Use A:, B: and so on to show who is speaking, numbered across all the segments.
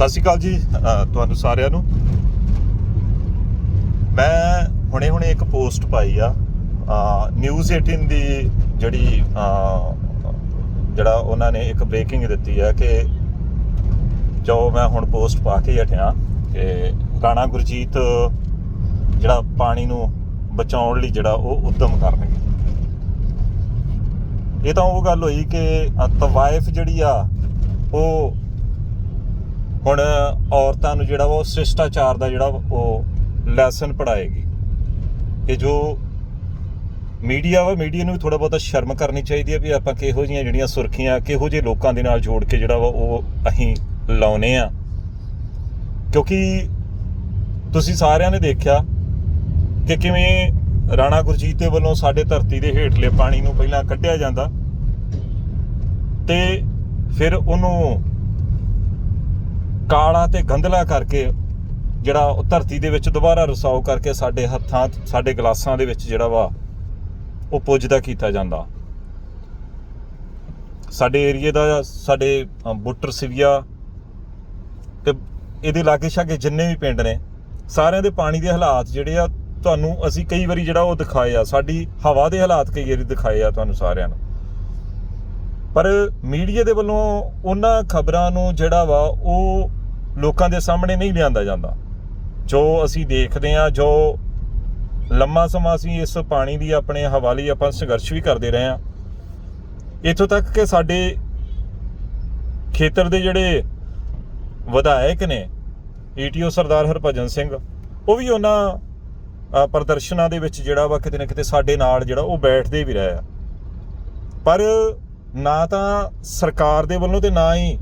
A: ਸਤਿ ਸ਼੍ਰੀ ਅਕਾਲ ਜੀ ਤੁਹਾਨੂੰ ਸਾਰਿਆਂ ਨੂੰ। ਮੈਂ ਹੁਣੇ-ਹੁਣੇ ਇੱਕ ਪੋਸਟ ਪਾਈ ਆ ਨਿਊਜ਼ 18 ਦੀ ਜਿਹੜੀ ਜਿਹੜਾ ਉਹਨਾਂ ਨੇ ਇੱਕ ਬ੍ਰੇਕਿੰਗ ਦਿੱਤੀ ਹੈ ਕਿ ਜੋ ਮੈਂ ਹੁਣ ਪੋਸਟ ਪਾ ਕੇ ਹੀ ਹਟਿਆ ਕਿ ਰਾਣਾ ਗੁਰਜੀਤ ਜਿਹੜਾ ਪਾਣੀ ਨੂੰ ਬਚਾਉਣ ਲਈ ਜਿਹੜਾ ਉਹ ਉਦਮ ਕਰਨਗੇ। ਇਹ ਤਾਂ ਉਹ ਗੱਲ ਹੋਈ ਕਿ ਅ, ਤਵਾਇਫ ਜਿਹੜੀ ਆ ਉਹ ਹੁਣ ਔਰਤਾਂ ਨੂੰ ਜਿਹੜਾ ਵਾ ਉਹ ਸ਼ਿਸ਼ਟਾਚਾਰ ਦਾ ਜਿਹੜਾ ਉਹ ਲੈਸਨ ਪੜਾਏਗੀ ਕਿ ਜੋ ਮੀਡੀਆ ਵਾ, ਮੀਡੀਆ ਨੂੰ ਵੀ ਥੋੜਾ ਬਹੁਤਾ ਸ਼ਰਮ ਕਰਨੀ ਚਾਹੀਦੀ ਹੈ ਵੀ ਆਪਾਂ ਕਿਹੋ ਜੀਆਂ ਜਿਹੜੀਆਂ ਸੁਰਖੀਆਂ, ਕਿਹੋ ਜਿਹੇ ਲੋਕਾਂ ਦੇ ਨਾਲ ਜੋੜ ਕੇ ਜਿਹੜਾ ਵਾ ਉਹ ਅਸੀਂ ਲਾਉਨੇ ਆ। ਕਿਉਂਕਿ ਤੁਸੀਂ ਸਾਰਿਆਂ ਨੇ ਦੇਖਿਆ ਕਿ ਕਿਵੇਂ ਰਾਣਾ ਗੁਰਜੀਤ ਦੇ ਵੱਲੋਂ ਸਾਡੇ ਧਰਤੀ ਦੇ ਹੇਠਲੇ ਪਾਣੀ ਨੂੰ ਪਹਿਲਾਂ ਕੱਢਿਆ ਜਾਂਦਾ ਤੇ ਫਿਰ ਉਹਨੂੰ ਕਾਲਾ ਤੇ ਗੰਧਲਾ ਕਰਕੇ ਜਿਹੜਾ ਉਹ ਧਰਤੀ ਦੇ ਵਿੱਚ ਦੁਬਾਰਾ ਰਸਾਓ ਕਰਕੇ ਸਾਡੇ ਹੱਥਾਂ ਸਾਡੇ ਗਲਾਸਾਂ ਦੇ ਵਿੱਚ ਜਿਹੜਾ ਵਾ ਉਹ ਪੁੱਜਦਾ ਕੀਤਾ ਜਾਂਦਾ। ਸਾਡੇ ਏਰੀਏ ਦਾ ਸਾਡੇ ਅ, ਬੁੱਟਰ ਸਿਵਿਆ ਤੇ ਇਹਦੇ ਲਾਗੇ ਛਾਗੇ ਜਿੰਨੇ ਵੀ ਪਿੰਡ ਨੇ ਸਾਰਿਆਂ ਦੇ ਪਾਣੀ ਦੇ ਹਾਲਾਤ ਜਿਹੜੇ ਆ ਤੁਹਾਨੂੰ ਅਸੀਂ ਕਈ ਵਾਰੀ ਜਿਹੜਾ ਉਹ ਦਿਖਾਏ ਆ ਸਾਡੀ ਹਵਾ ਦੇ ਹਾਲਾਤ ਕਈ ਵਾਰੀ ਦਿਖਾਏ ਆ ਤੁਹਾਨੂੰ ਸਾਰਿਆਂ ਨੂੰ। ਪਰ ਮੀਡੀਆ ਦੇ ਵੱਲੋਂ ਉਹਨਾਂ ਖਬਰਾਂ ਨੂੰ ਜਿਹੜਾ ਵਾ ਉਹ ਲੋਕਾਂ ਦੇ ਸਾਹਮਣੇ ਨਹੀਂ ਲਿਆਂਦਾ ਜਾਂਦਾ। ਜੋ ਅਸੀਂ ਦੇਖਦੇ ਆ ਜੋ ਲੰਮਾ ਸਮਾਂ ਅਸੀਂ ਇਸ ਪਾਣੀ ਦੀ ਆਪਣੇ ਹਵਾਲੇ ਆਪਾਂ ਸੰਘਰਸ਼ ਵੀ ਕਰਦੇ ਰਹੇ ਆ ਇੱਥੋਂ ਤੱਕ ਕਿ ਸਾਡੇ ਖੇਤਰ ਦੇ ਜਿਹੜੇ ਵਿਧਾਇਕ ਨੇ ਈਟੀਓ ਸਰਦਾਰ ਹਰਭਜਨ ਸਿੰਘ, ਉਹ ਵੀ ਉਹਨਾਂ ਪ੍ਰਦਰਸ਼ਨਾਂ ਦੇ ਵਿੱਚ ਜਿਹੜਾ ਵਾ ਕਿਤੇ ਨਾ ਕਿਤੇ ਸਾਡੇ ਨਾਲ ਜਿਹੜਾ ਉਹ ਬੈਠਦੇ ਵੀ ਰਹੇ ਆ। ਪਰ ਨਾ ਤਾਂ ਸਰਕਾਰ ਦੇ ਵੱਲੋਂ ਤੇ ਨਾ ਹੀ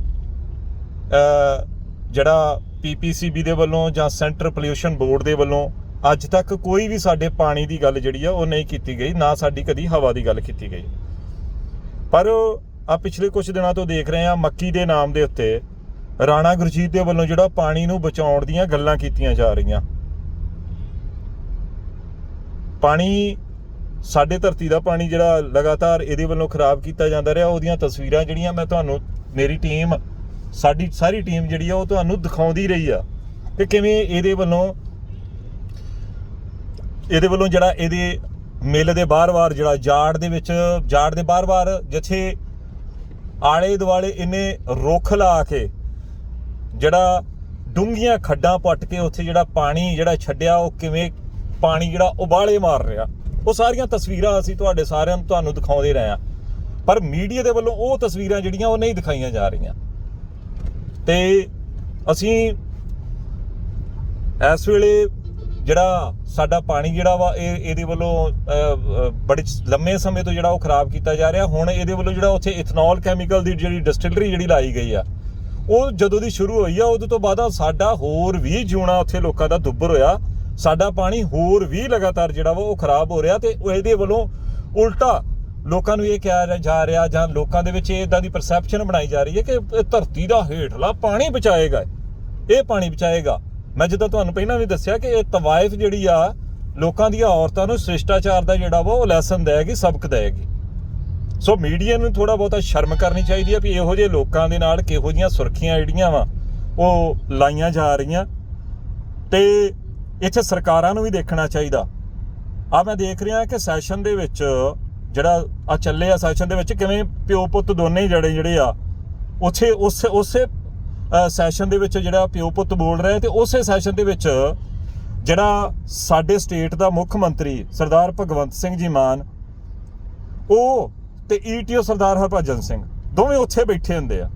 A: ਜਿਹੜਾ ਪੀਪੀਸੀਬੀ ਦੇ ਵੱਲੋਂ ਜਾਂ ਸੈਂਟਰ ਪੋਲਿਊਸ਼ਨ ਬੋਰਡ ਦੇ ਵੱਲੋਂ ਅੱਜ ਤੱਕ ਕੋਈ ਵੀ ਸਾਡੇ ਪਾਣੀ ਦੀ ਗੱਲ ਜਿਹੜੀ ਆ, ਉਹ ਨਹੀਂ ਕੀਤੀ ਗਈ, ਨਾ ਸਾਡੀ ਕਦੀ ਹਵਾ ਦੀ ਗੱਲ ਕੀਤੀ ਗਈ। ਪਰ ਆ ਪਿਛਲੇ ਕੁਝ ਦਿਨਾਂ ਤੋਂ ਦੇਖ ਰਹੇ ਆ, ਮੱਕੀ ਦੇ ਨਾਮ ਦੇ ਉੱਤੇ ਰਾਣਾ ਗੁਰਜੀਤ ਦੇ ਵੱਲੋਂ ਜਿਹੜਾ ਪਾਣੀ ਨੂੰ ਬਚਾਉਣ ਦੀਆਂ ਗੱਲਾਂ ਕੀਤੀਆਂ ਜਾ ਰਹੀਆਂ। ਪਾਣੀ, ਸਾਡੇ ਧਰਤੀ ਦਾ ਪਾਣੀ ਜਿਹੜਾ ਲਗਾਤਾਰ ਇਹਦੇ ਵੱਲੋਂ ਖਰਾਬ ਕੀਤਾ ਜਾਂਦਾ ਰਿਹਾ, ਉਹਦੀਆਂ ਤਸਵੀਰਾਂ ਜਿਹੜੀਆਂ ਮੈਂ ਤੁਹਾਨੂੰ, ਮੇਰੀ ਟੀਮ ਸਾਡੀ ਸਾਰੀ ਟੀਮ ਜਿਹੜੀ ਆ ਉਹ ਤੁਹਾਨੂੰ ਦਿਖਾਉਂਦੀ ਰਹੀ ਆ ਕਿ ਕਿਵੇਂ ਇਹਦੇ ਵੱਲੋਂ ਇਹਦੇ ਵੱਲੋਂ ਜਿਹੜਾ ਇਹਦੇ ਮਿਲ ਦੇ ਬਾਰ-ਬਾਰ ਜਿਹੜਾ ਜਾੜ ਦੇ ਵਿੱਚ ਜਾੜ ਦੇ ਬਾਰ-ਬਾਰ ਜਿੱਥੇ ਆਲੇ ਦੁਆਲੇ ਇਹਨੇ ਰੁੱਖ ਲਾ ਕੇ ਜਿਹੜਾ ਡੂੰਘੀਆਂ ਖੱਡਾਂ ਪੱਟ ਕੇ ਉੱਥੇ ਜਿਹੜਾ ਪਾਣੀ ਜਿਹੜਾ ਛੱਡਿਆ, ਉਹ ਕਿਵੇਂ ਪਾਣੀ ਜਿਹੜਾ ਉਬਾਲੇ ਮਾਰ ਰਿਹਾ। ਉਹ ਸਾਰੀਆਂ ਤਸਵੀਰਾਂ ਅਸੀਂ ਤੁਹਾਡੇ ਸਾਰਿਆਂ ਨੂੰ ਤੁਹਾਨੂੰ ਦਿਖਾਉਂਦੇ ਰਹੇ ਆ ਪਰ ਮੀਡੀਆ ਦੇ ਵੱਲੋਂ ਉਹ ਤਸਵੀਰਾਂ ਜਿਹੜੀਆਂ ਉਹ ਨਹੀਂ ਦਿਖਾਈਆਂ ਜਾ ਰਹੀਆਂ। ਤੇ ਅਸੀਂ ਇਸ ਵੇਲੇ ਜਿਹੜਾ ਸਾਡਾ ਪਾਣੀ ਜਿਹੜਾ ਵਾ, ਇਹ ਇਹਦੇ ਵੱਲੋਂ ਬੜੇ ਲੰਮੇ ਸਮੇਂ ਤੋਂ ਜਿਹੜਾ ਉਹ ਖਰਾਬ ਕੀਤਾ ਜਾ ਰਿਹਾ। ਹੁਣ ਇਹਦੇ ਵੱਲੋਂ ਜਿਹੜਾ ਉੱਥੇ ਇਥਨੋਲ ਕੈਮੀਕਲ ਦੀ ਜਿਹੜੀ ਡਿਸਟਿਲਰੀ ਜਿਹੜੀ ਲਾਈ ਗਈ ਆ, ਉਹ ਜਦੋਂ ਦੀ ਸ਼ੁਰੂ ਹੋਈ ਆ ਉਦੋਂ ਤੋਂ ਬਾਅਦ ਸਾਡਾ ਹੋਰ ਵੀ ਜਿਉਣਾ ਉੱਥੇ ਲੋਕਾਂ ਦਾ ਦੁੱਬਰ ਹੋਇਆ। ਸਾਡਾ ਪਾਣੀ ਹੋਰ ਵੀ ਲਗਾਤਾਰ ਜਿਹੜਾ ਵਾ ਉਹ ਖਰਾਬ ਹੋ ਰਿਹਾ ਤੇ ਇਹਦੇ ਵੱਲੋਂ ਉਲਟਾ ਲੋਕਾਂ ਨੂੰ ਇਹ ਕਿਹਾ ਜਾ ਰਿਹਾ ਜਾਂ ਲੋਕਾਂ ਦੇ ਵਿੱਚ ਇਦਾਂ ਦੀ ਪਰਸੈਪਸ਼ਨ ਬਣਾਈ ਜਾ ਰਹੀ ਹੈ ਕਿ ਇਹ ਧਰਤੀ ਦਾ ਹੇਠਲਾ ਪਾਣੀ ਬਚਾਏਗਾ। ਇਹ ਪਾਣੀ ਬਚਾਏਗਾ। ਮੈਂ ਜਿੱਦਾਂ ਤੁਹਾਨੂੰ ਪਹਿਲਾਂ ਵੀ ਦੱਸਿਆ ਕਿ ਇਹ ਤਵਾਇਫ ਜਿਹੜੀ ਆ, ਲੋਕਾਂ ਦੀਆਂ ਔਰਤਾਂ ਨੂੰ ਸ਼੍ਰਿਸ਼ਟਾਚਾਰ ਦਾ ਜਿਹੜਾ ਵਾ ਉਹ ਲੈਸਨ ਦੇਗੀ, ਸਬਕ ਦੇਗੀ। ਸੋ ਮੀਡੀਆ ਨੂੰ ਥੋੜਾ ਬਹੁਤਾ ਸ਼ਰਮ ਕਰਨੀ ਚਾਹੀਦੀ ਆ ਵੀ ਇਹੋ ਜਿਹੇ ਲੋਕਾਂ ਦੇ ਨਾਲ ਕਿਹੋ ਜੀਆਂ ਸੁਰਖੀਆਂ ਜਿਹੜੀਆਂ ਵਾ, ਉਹ ਲਾਈਆਂ ਜਾ ਰਹੀਆਂ। ਤੇ ਇੱਥੇ ਸਰਕਾਰਾਂ ਨੂੰ ਵੀ ਦੇਖਣਾ ਚਾਹੀਦਾ। ਆ ਮੈਂ ਦੇਖ ਰਿਹਾ ਕਿ ਸੈਸ਼ਨ ਦੇ ਵਿੱਚ ਜਿਹੜਾ ਆ ਚੱਲੇ ਆ ਸੈਸ਼ਨ ਦੇ ਵਿੱਚ, ਕਿਵੇਂ ਪਿਓ ਪੁੱਤ ਦੋਨੇ ਹੀ ਜਿਹੜੇ ਜਿਹੜੇ ਆ, ਉੱਥੇ ਉਸ, ਉਸੇ ਸੈਸ਼ਨ ਦੇ ਵਿੱਚ ਜਿਹੜਾ ਪਿਓ ਪੁੱਤ ਬੋਲ ਰਿਹਾ ਤੇ ਉਸੇ ਸੈਸ਼ਨ ਦੇ ਵਿੱਚ ਜਿਹੜਾ ਸਾਡੇ ਸਟੇਟ ਦਾ ਮੁੱਖ ਮੰਤਰੀ ਸਰਦਾਰ ਭਗਵੰਤ ਸਿੰਘ ਜੀ ਮਾਨ, ਉਹ ਤੇ ਈਟੀਓ ਸਰਦਾਰ ਹਰਭਜਨ ਸਿੰਘ ਦੋਵੇਂ ਉੱਥੇ ਬੈਠੇ ਹੁੰਦੇ ਆ।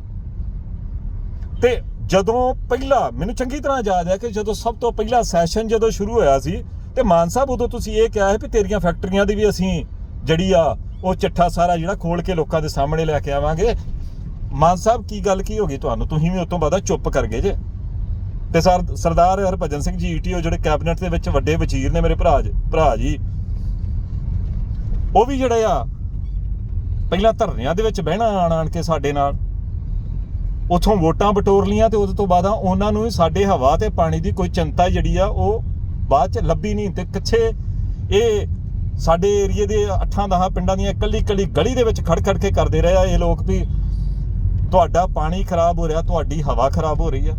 A: ਤੇ ਜਦੋਂ ਪਹਿਲਾ, ਮੈਨੂੰ ਚੰਗੀ ਤਰ੍ਹਾਂ ਯਾਦ ਹੈ ਕਿ ਜਦੋਂ ਸਭ ਤੋਂ ਪਹਿਲਾ ਸੈਸ਼ਨ ਜਦੋਂ ਸ਼ੁਰੂ ਹੋਇਆ ਸੀ, ਤੇ ਮਾਨ ਸਾਹਿਬ ਉਦੋਂ ਤੁਸੀਂ ਇਹ ਕਿਹਾ ਹੈ ਵੀ ਤੇਰੀਆਂ ਫੈਕਟਰੀਆਂ ਦੀ ਵੀ ਅਸੀਂ ਜਿਹੜੀ ਆ, ਉਹ ਚਿੱਠਾ ਸਾਰਾ ਜਿਹੜਾ ਖੋਲ ਕੇ ਲੋਕਾਂ ਦੇ ਸਾਹਮਣੇ ਲੈ ਕੇ ਆਵਾਂਗੇ। ਮਾਨ ਸਾਹਿਬ, ਕੀ ਗੱਲ ਕੀ ਹੋ ਗਈ ਤੁਹਾਨੂੰ? ਤੁਸੀਂ ਵੀ ਉਸ ਬਾਅਦ ਚੁੱਪ ਕਰ ਗਏ ਜੇ। ਤੇ ਸਰਦਾਰ ਹਰਭਜਨ ਸਿੰਘ ਜੀ ਈਟੀਓ ਜਿਹੜੇ ਕੈਬਨਿਟ ਦੇ ਵਿੱਚ ਵੱਡੇ ਵਜ਼ੀਰ ਨੇ ਮੇਰੇ ਭਰਾ ਭਰਾ ਜੀ, ਉਹ ਵੀ ਜਿਹੜੇ ਆ, ਪਹਿਲਾਂ ਧਰਨਿਆਂ ਦੇ ਵਿੱਚ ਬਹਿਣਾ ਆਣ ਆਣ ਕੇ ਸਾਡੇ ਨਾਲ। ਉਥੋਂ ਵੋਟਾਂ ਬਟੋਰ ਲੀਆਂ ਤੇ ਉਹਦੇ ਤੋਂ ਬਾਅਦ ਉਹਨਾਂ ਨੂੰ ਸਾਡੇ ਹਵਾ ਤੇ ਪਾਣੀ ਦੀ ਕੋਈ ਚਿੰਤਾ ਜਿਹੜੀ ਆ, ਉਹ ਬਾਅਦ ਚ ਲੱਭੀ ਨਹੀਂ ਤੇ ਕਿੱਥੇ ਇਹ ਸਾਡੇ ਏਰੀਏ ਦੇ 8-10 ਪਿੰਡਾਂ ਦੀਆਂ ਇਕੱਲੀ ਇਕੱਲੀ ਗਲੀ ਦੇ ਵਿੱਚ ਖੜ ਖੜ ਕੇ ਕਰਦੇ ਰਹੇ ਆ ਇਹ ਲੋਕ ਵੀ। ਤੁਹਾਡਾ ਪਾਣੀ ਖਰਾਬ ਹੋ ਰਿਹਾ, ਤੁਹਾਡੀ ਹਵਾ ਖਰਾਬ ਹੋ ਰਹੀ ਆ।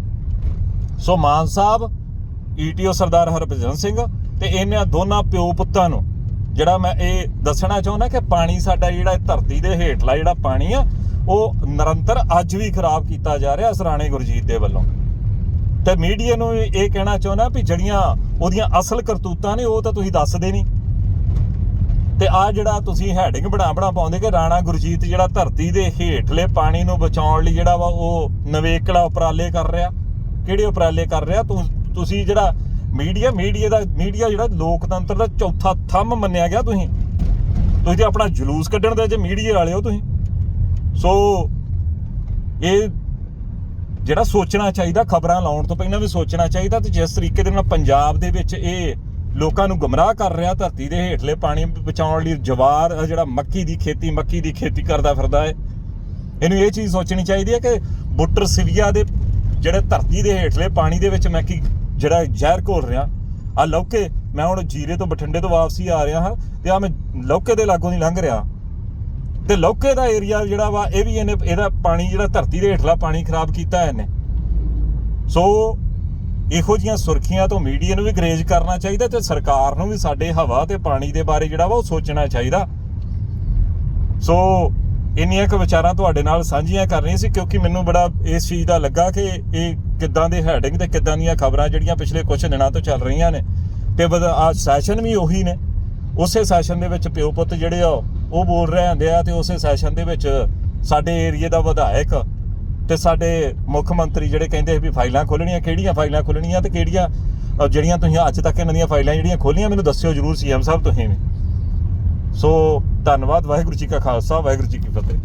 A: ਸੋ ਮਾਨ ਸਾਹਿਬ ਈਟੀਓ ਸਰਦਾਰ ਹਰਭਜਨ ਸਿੰਘ ਤੇ ਇਹਨਾਂ ਦੋਨਾਂ ਪਿਓ ਪੁੱਤਾਂ ਨੂੰ, ਜਿਹੜਾ ਮੈਂ ਇਹ ਦੱਸਣਾ ਚਾਹੁੰਦਾ ਕਿ ਪਾਣੀ ਸਾਡਾ ਜਿਹੜਾ ਧਰਤੀ ਦੇ ਹੇਠਲਾ ਜਿਹੜਾ ਪਾਣੀ ਆ, ਉਹ ਨਿਰੰਤਰ ਅੱਜ ਵੀ ਖਰਾਬ ਕੀਤਾ ਜਾ ਰਿਹਾ ਸਰਾਣੇ ਗੁਰਜੀਤ ਦੇ ਵੱਲੋਂ। ਤੇ ਮੀਡੀਆ ਨੂੰ ਇਹ ਕਹਿਣਾ ਚਾਹੁੰਦਾ ਵੀ ਜਿਹੜੀਆਂ ਉਹਦੀਆਂ ਅਸਲ ਕਰਤੂਤਾਂ ਨੇ ਉਹ ਤਾਂ ਤੁਸੀਂ ਦੱਸਦੇ ਨਹੀਂ। ਤੇ ਆ ਜਿਹੜਾ ਤੁਸੀਂ ਹੈਡਿੰਗ ਬਣਾ ਬਣਾ ਪਾਉਂਦੇ ਕਿ ਰਾਣਾ ਗੁਰਜੀਤ ਜਿਹੜਾ ਧਰਤੀ ਦੇ ਹੇਠਲੇ ਪਾਣੀ ਨੂੰ ਬਚਾਉਣ ਲਈ ਜਿਹੜਾ ਵਾ ਉਹ ਨਵੇਕਲਾ ਉਪਰਾਲੇ ਕਰ ਰਿਹਾ। ਕਿਹੜੇ ਉਪਰਾਲੇ ਕਰ ਰਿਹਾ? ਤੁਸੀਂ ਜਿਹੜਾ ਮੀਡੀਆ ਮੀਡੀਆ ਦਾ, ਮੀਡੀਆ ਜਿਹੜਾ ਲੋਕਤੰਤਰ ਦਾ ਚੌਥਾ ਥੰਮ ਮੰਨਿਆ ਗਿਆ ਤੁਸੀਂ। ਤੁਸੀਂ ਤੇ ਆਪਣਾ ਜਲੂਸ ਕੱਢਣ ਦੇ ਜੇ ਮੀਡੀਆ ਵਾਲੇ ਹੋ ਤੁਸੀਂ। ਸੋ ਇਹ ਜਿਹੜਾ ਸੋਚਣਾ ਚਾਹੀਦਾ, ਖਬਰਾਂ ਲਾਉਣ ਤੋਂ ਪਹਿਲਾਂ ਵੀ ਸੋਚਣਾ ਚਾਹੀਦਾ ਤੇ ਜਿਸ ਤਰੀਕੇ ਦੇ ਨਾਲ ਪੰਜਾਬ ਦੇ ਵਿੱਚ ਇਹ ਲੋਕਾਂ ਨੂੰ ਗੁੰਮਰਾਹ ਕਰ ਰਿਹਾ, ਧਰਤੀ ਦੇ ਹੇਠਲੇ ਪਾਣੀ ਬਚਾਉਣ ਲਈ ਜਵਾਰ, ਅਹ ਜਿਹੜਾ ਮੱਕੀ ਦੀ ਖੇਤੀ, ਮੱਕੀ ਦੀ ਖੇਤੀ ਕਰਦਾ ਫਿਰਦਾ ਹੈ। ਇਹਨੂੰ ਇਹ ਚੀਜ਼ ਸੋਚਣੀ ਚਾਹੀਦੀ ਹੈ ਕਿ ਬੁੱਟਰ ਸਿਵੀਆ ਦੇ ਜਿਹੜੇ ਧਰਤੀ ਦੇ ਹੇਠਲੇ ਪਾਣੀ ਦੇ ਵਿੱਚ ਮੈਂ ਕੀ ਜਿਹੜਾ ਜ਼ਹਿਰ ਘੋਲ ਰਿਹਾ ਆ ਲੌਕੇ, ਮੈਂ ਹੁਣ ਜੀਰੇ ਤੋਂ ਬਠਿੰਡੇ ਤੋਂ ਵਾਪਸੀ ਆ ਰਿਹਾ ਹਾਂ ਤੇ ਆ ਮੈਂ ਲੌਕੇ ਦੇ ਲਾਗੋਂ ਦੀ ਲੰਘ ਰਿਹਾ। ਤੇ ਲੌਕੇ ਦਾ ਏਰੀਆ ਜਿਹੜਾ ਵਾ, ਇਹ ਵੀ ਇਹਨੇ, ਇਹਦਾ ਪਾਣੀ ਜਿਹੜਾ ਧਰਤੀ ਦੇ ਹੇਠਲਾ ਪਾਣੀ ਖਰਾਬ ਕੀਤਾ ਇਹਨੇ। ਸੋ ਇਹੋ ਜੀਆਂ ਸੁਰਖੀਆਂ ਤੋਂ ਮੀਡੀਆ ਨੂੰ ਵੀ ਗਰੇਜ ਕਰਨਾ ਚਾਹੀਦਾ ਤੇ ਸਰਕਾਰ ਨੂੰ ਵੀ ਸਾਡੇ ਹਵਾ ਤੇ ਪਾਣੀ ਦੇ ਬਾਰੇ ਜਿਹੜਾ ਵਾ ਉਹ ਸੋਚਣਾ ਚਾਹੀਦਾ। ਸੋ ਇੰਨੀਆਂ ਕੁ ਵਿਚਾਰਾਂ ਤੁਹਾਡੇ ਨਾਲ ਸਾਂਝੀਆਂ ਕਰਨੀਆਂ ਸੀ ਕਿਉਂਕਿ ਮੈਨੂੰ ਬੜਾ ਇਸ ਚੀਜ਼ ਦਾ ਲੱਗਾ ਕਿ ਇਹ ਕਿੱਦਾਂ ਦੇ ਹੈਡਿੰਗ ਤੇ ਕਿੱਦਾਂ ਦੀਆਂ ਖਬਰਾਂ ਜਿਹੜੀਆਂ ਪਿਛਲੇ ਕੁਝ ਦਿਨਾਂ ਤੋਂ ਚੱਲ ਰਹੀਆਂ ਨੇ। ਤੇ ਆ ਸੈਸ਼ਨ ਵੀ ਉਹੀ ਨੇ। ਉਸੇ ਸੈਸ਼ਨ ਦੇ ਵਿੱਚ ਪਿਓ ਪੁੱਤ ਜਿਹੜੇ ਆ ਉਹ ਬੋਲ ਰਹੇ ਹੁੰਦੇ ਆ ਤੇ ਉਸੇ ਸੈਸ਼ਨ ਦੇ ਵਿੱਚ ਸਾਡੇ ਏਰੀਏ ਦਾ ਵਿਧਾਇਕ ਤੇ ਸਾਡੇ ਮੁੱਖ ਮੰਤਰੀ ਜਿਹੜੇ ਕਹਿੰਦੇ ਵੀ ਫਾਈਲਾਂ ਖੋਲਣੀਆਂ ਕਿਹੜੀਆਂ ਫਾਈਲਾਂ ਖੋਲਣੀਆਂ ਤੇ ਕਿਹੜੀਆਂ ਜਿਹੜੀਆਂ ਤੁਸੀਂ ਅੱਜ ਤੱਕ ਇਹਨਾਂ ਦੀਆਂ ਫਾਈਲਾਂ ਜਿਹੜੀਆਂ ਖੋਲੀਆਂ ਮੈਨੂੰ ਦੱਸਿਓ ਜਰੂਰ ਸੀਐਮ ਸਾਹਿਬ ਤੁਸੀਂ ਵੀ। ਸੋ ਧੰਨਵਾਦ, ਵਾਹਿਗੁਰੂ ਜੀ ਕਾ ਖਾਲਸਾ, ਵਾਹਿਗੁਰੂ ਜੀ ਕੀ ਫਤਿਹ।